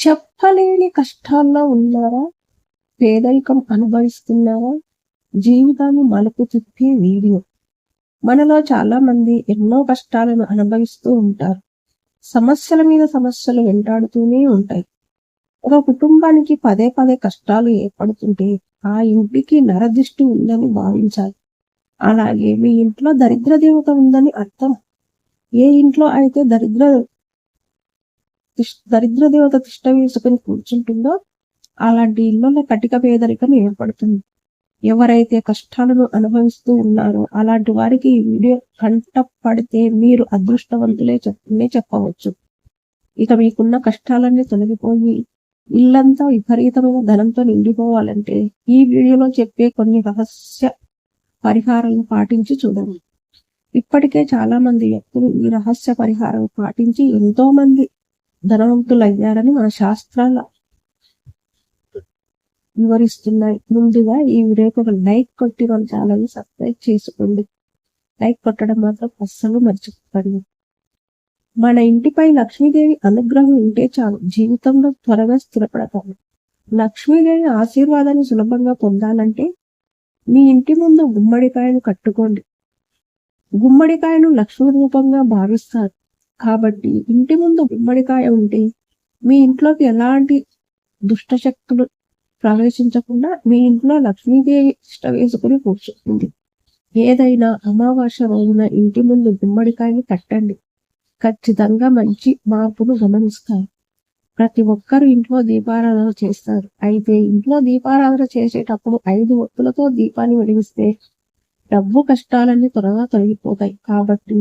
చెప్పలేని కష్టాల్లో ఉన్నారా? పేదరికం అనుభవిస్తున్నారా? జీవితాన్ని మలుపు తిప్పే వీడియో. మనలో చాలా మంది ఎన్నో కష్టాలను అనుభవిస్తూ ఉంటారు. సమస్యల మీద సమస్యలు వెంటాడుతూనే ఉంటాయి. ఒక కుటుంబానికి పదే పదే కష్టాలు ఏర్పడుతుంటే ఆ ఇంటికి నరదిష్టి ఉందని భావించాలి. అలాగే మీ ఇంట్లో దరిద్ర దేవత ఉందని అర్థం. ఏ ఇంట్లో అయితే దరిద్ర దరిద్ర దేవత తిష్ట వేసుకుని కూర్చుంటుందో అలాంటి ఇళ్ళలో కటిక పేదరికం ఏర్పడుతుంది. ఎవరైతే కష్టాలను అనుభవిస్తూ ఉన్నారో అలాంటి వారికి ఈ వీడియో కంట పడితే మీరు అదృష్టవంతులే చెప్పునే చెప్పవచ్చు. ఇక మీకున్న కష్టాలన్నీ తొలగిపోయి ఇల్లంతా విపరీతమైన ధనంతో నిండిపోవాలంటే ఈ వీడియోలో చెప్పే కొన్ని రహస్య పరిహారాలను పాటించి చూడండి. ఇప్పటికే చాలా మంది వ్యక్తులు ఈ రహస్య పరిహారం పాటించి ఎంతో మంది ధనవంతులయ్యారని మన శాస్త్రాల వివరిస్తున్నాయి. ముందుగా ఈ వీడియోకి ఒక లైక్ కొట్టి మన ఛానల్ని సబ్స్క్రైబ్ చేసుకోండి. లైక్ కొట్టడం మాత్రం అస్సలు మర్చిపోకండి. మన ఇంటిపై లక్ష్మీదేవి అనుగ్రహం ఉంటే చాలు. జీవితంలో త్వరగా స్థిరపడతాము. లక్ష్మీదేవి ఆశీర్వాదాన్ని సులభంగా పొందాలంటే మీ ఇంటి ముందు గుమ్మడికాయను కట్టుకోండి. గుమ్మడికాయను లక్ష్మీ రూపంగా భావిస్తారు. కాబట్టి ఇంటి ముందు గుమ్మడికాయ ఉంటే మీ ఇంట్లోకి ఎలాంటి దుష్ట శక్తులు ప్రవేశించకుండా మీ ఇంట్లో లక్ష్మీదేవి ఇష్ట వేసుకుని కూర్చుంది ఏదైనా అమావాస్య రోజున ఇంటి ముందు గుమ్మడికాయని కట్టండి. ఖచ్చితంగా మంచి మార్పును గమనిస్తారు. ప్రతి ఒక్కరు ఇంట్లో దీపారాధన చేస్తారు. అయితే ఇంట్లో దీపారాధన చేసేటప్పుడు ఐదు ఒత్తులతో దీపాన్ని వెలిగిస్తే డబ్బు కష్టాలన్నీ త్వరగా తొలగిపోతాయి. కాబట్టి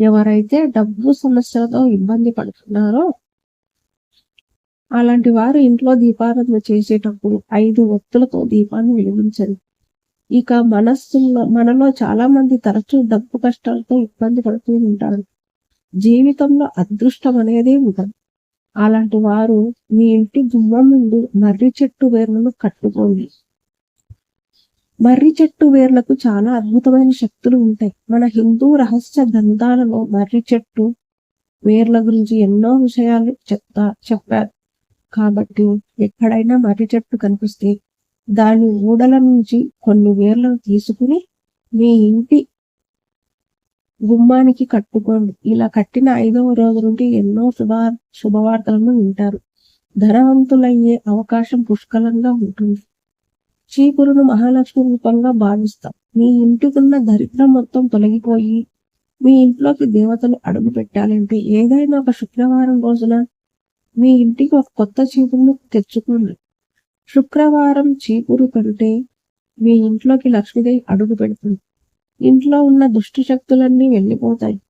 ఎవరైతే డబ్బు సమస్యలతో ఇబ్బంది పడుతున్నారో అలాంటి వారు ఇంట్లో దీపారాధన చేసేటప్పుడు ఐదు ఒత్తులతో దీపాన్ని వెలిగించండి ఇక మనస్సులో మనలో చాలా మంది తరచూ డబ్బు కష్టాలతో ఇబ్బంది పడుతూ ఉంటారు. జీవితంలో అదృష్టం అనేది ఉండదు అలాంటి వారు మీ ఇంటి గుమ్మం ముందు మర్రి చెట్టు వేర్లను కట్టుకోండి. మర్రి చెట్టు వేర్లకు చాలా అద్భుతమైన శక్తులు ఉంటాయి. మన హిందూ రహస్య గ్రంథాలలో మర్రి చెట్టు వేర్ల గురించి ఎన్నో విషయాలు చెప్తా చెప్పారు. కాబట్టి ఎక్కడైనా మర్రి చెట్టు కనిపిస్తే దాని ఊడల నుంచి కొన్ని వేర్లను తీసుకుని మీ ఇంటి గుమ్మానికి కట్టుకోండి. ఇలా కట్టిన ఐదవ రోజు నుండి ఎన్నో శుభ శుభవార్తలను వింటారు. ధనవంతులయ్యే అవకాశం పుష్కలంగా ఉంటుంది. చీపురును మహాలక్ష్మి రూపంగా భావిస్తాం. మీ ఇంటికున్న దరిద్రం మొత్తం తొలగిపోయి మీ ఇంట్లోకి దేవతలు అడుగు పెట్టాలంటే ఏదైనా ఒక శుక్రవారం రోజున మీ ఇంటికి ఒక కొత్త చీపురును తెచ్చుకోండి. శుక్రవారం చీపురు కంటే మీ ఇంట్లోకి లక్ష్మీదేవి అడుగు పెడుతుంది. ఇంట్లో ఉన్న దుష్టి శక్తులన్నీ వెళ్ళిపోతాయి.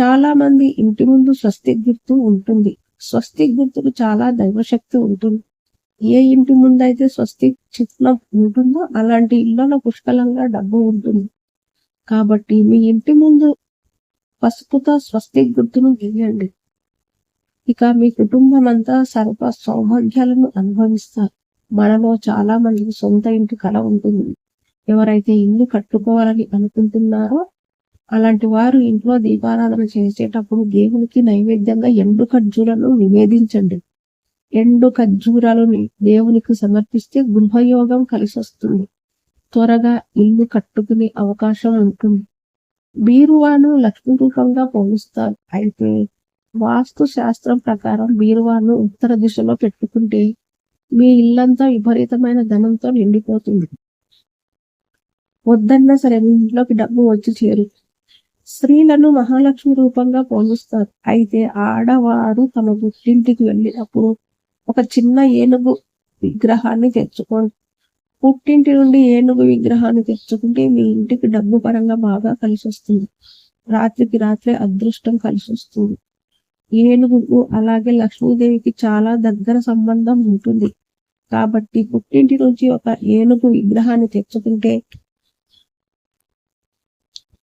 చాలా మంది ఇంటి ముందు స్వస్తి గుర్తు ఉంటుంది. స్వస్తి గుర్తుకు చాలా దైవశక్తి ఉంటుంది. ఏ ఇంటి ముందు అయితే చిహ్నం ఉంటుందో అలాంటి ఇళ్ళలో పుష్కలంగా డబ్బు ఉంటుంది. కాబట్టి మీ ఇంటి ముందు పసుపుతో స్వస్తి గుర్తును గీయండి. ఇక మీ కుటుంబం అంతా సర్వ సౌభాగ్యాలను అనుభవిస్తారు. మనలో చాలా మంది సొంత ఇంటి కళ ఉంటుంది. ఎవరైతే ఇల్లు కట్టుకోవాలని అనుకుంటున్నారో అలాంటి వారు ఇంట్లో దీపారాధన చేసేటప్పుడు దేవునికి నైవేద్యంగా ఎండు ఖర్జూలను నివేదించండి. ఎండు ఖర్జూరాలను దేవునికి సమర్పిస్తే గృహయోగం కలిసి వస్తుంది త్వరగా ఇల్లు కట్టుకునే అవకాశం ఉంటుంది. బీరువాను లక్ష్మి రూపంగా పోలుస్తారు. అయితే వాస్తు శాస్త్రం ప్రకారం బీరువాను ఉత్తర దిశలో పెట్టుకుంటే మీ ఇల్లంతా విపరీతమైన ధనంతో నిండిపోతుంది. వద్దన్నా సరే మీ ఇంట్లోకి డబ్బు వచ్చి చేరు. స్త్రీలను మహాలక్ష్మి రూపంగా పోలుస్తారు. అయితే ఆడవారు తమ గుర్తింటికి వెళ్ళినప్పుడు ఒక చిన్న ఏనుగు విగ్రహాన్ని తెచ్చుకోండి. పుట్టింటి నుండి ఏనుగు విగ్రహాన్ని తెచ్చుకుంటే మీ ఇంటికి డబ్బు పరంగా బాగా కలిసి వస్తుంది. రాత్రికి రాత్రే అదృష్టం కలిసి వస్తుంది. ఏనుగుకు అలాగే లక్ష్మీదేవికి చాలా దగ్గర సంబంధం ఉంటుంది. కాబట్టి పుట్టింటి నుంచి ఒక ఏనుగు విగ్రహాన్ని తెచ్చుకుంటే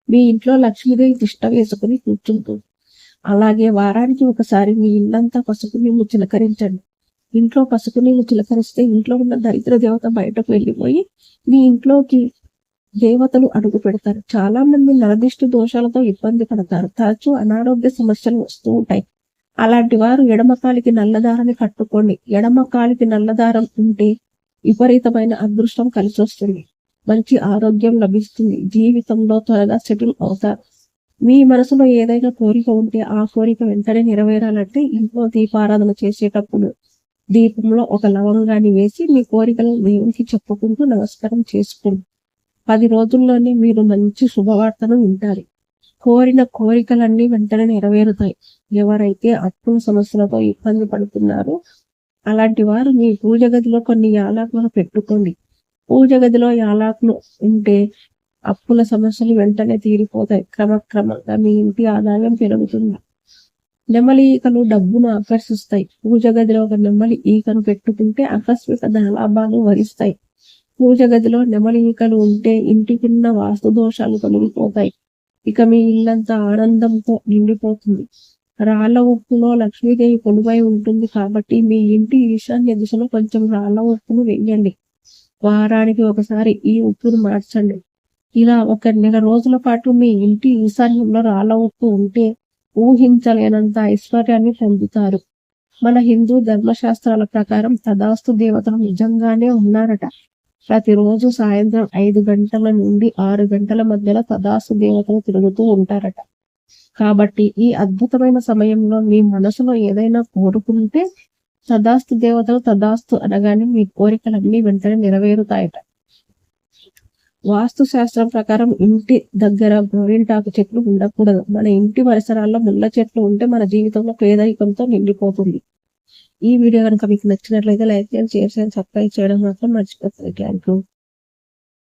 మీ ఇంట్లో లక్ష్మీదేవి తిష్ట వేసుకుని కూర్చుంటుంది. అలాగే వారానికి ఒకసారి మీ ఇల్లంతా పసుపు మేము చిలకరించండి. ఇంట్లో పసుపు నీళ్ళు చిలకరిస్తే ఇంట్లో ఉన్న దరిద్ర దేవత బయటకు వెళ్ళిపోయి మీ ఇంట్లోకి దేవతలు అడుగు పెడతారు. చాలా మంది నరదిష్టి దోషాలతో ఇబ్బంది పడతారు. తరచూ అనారోగ్య సమస్యలు వస్తూ ఉంటాయి. అలాంటి వారు ఎడమ కాలికి నల్లదారాన్ని కట్టుకోండి. ఎడమ కాలికి నల్లదారం ఉంటే విపరీతమైన అదృష్టం కలిసి వస్తుంది. మంచి ఆరోగ్యం లభిస్తుంది. జీవితంలో త్వరగా సెటిల్ అవుతారు. మీ మనసులో ఏదైనా కోరిక ఉంటే ఆ కోరిక వెంటనే నెరవేరాలంటే ఇంట్లో దీపారాధన చేసేటప్పుడు దీపంలో ఒక లవంగాన్ని వేసి మీ కోరికలను దేవునికి చెప్పుకుంటూ నమస్కారం చేసుకోండి పది రోజుల్లోనే మీరు మంచి శుభవార్తను వింటారు. కోరిన కోరికలన్నీ వెంటనే నెరవేరుతాయి. ఎవరైతే అప్పుల సమస్యలతో ఇబ్బంది పడుతున్నారో అలాంటి వారు మీ పూజ గదిలో కొన్ని యాలాకులను పెట్టుకోండి. పూజ గదిలో యాలాకులు ఉంటే అప్పుల సమస్యలు వెంటనే తీరిపోతాయి. క్రమక్రమంగా మీ ఇంటి ఆదాయం పెరుగుతుంది. నెమలి ఈకలు డబ్బును ఆకర్షిస్తాయి. పూజ గదిలో ఒక నెమలి ఈకను పెట్టుకుంటే ఆకస్మిక ధనలాభాలు వరిస్తాయి. పూజ గదిలో నెమలి ఈకలు ఉంటే ఇంటికున్న వాస్తు దోషాలు తొలగిపోతాయి. ఇక మీ ఇల్లంతా ఆనందంతో నిండిపోతుంది. రాళ్ళ ఉప్పులో లక్ష్మీదేవి కొలువై ఉంటుంది కాబట్టి మీ ఇంటి ఈశాన్య దిశలో కొంచెం రాళ్ళ ఉప్పును వేయండి వారానికి ఒకసారి ఈ ఉప్పును మార్చండి. ఇలా ఒక నెల రోజుల పాటు మీ ఇంటి ఈశాన్యంలో రాళ్ళ ఉప్పు ఉంటే ఊహించలేనంత ఐశ్వర్యాన్ని పొందుతారు. మన హిందూ ధర్మశాస్త్రాల ప్రకారం తదాస్తు దేవతలు నిజంగానే ఉన్నారట. ప్రతిరోజు సాయంత్రం ఐదు గంటల నుండి ఆరు గంటల మధ్యలో తదాస్తు దేవతలు తిరుగుతూ ఉంటారట. కాబట్టి ఈ అద్భుతమైన సమయంలో మీ మనసులో ఏదైనా కోరుకుంటే తదాస్తు దేవతలు తదాస్తు అనగానే మీ కోరికలన్నీ వెంటనే నెరవేరుతాయట. వాస్తు శాస్త్రం ప్రకారం ఇంటి దగ్గర గోరింటాకు చెట్లు ఉండకూడదు. మన ఇంటి పరిసరాల్లో ముళ్ళ చెట్లు ఉంటే మన జీవితంలో పేదరికంతో నిండిపోతుంది. ఈ వీడియో కనుక మీకు నచ్చినట్లయితే లైక్ చేయండి షేర్ చేయండి సబ్స్క్రైబ్ చేయడం మాత్రం మర్చిపోతుంది థ్యాంక్ యూ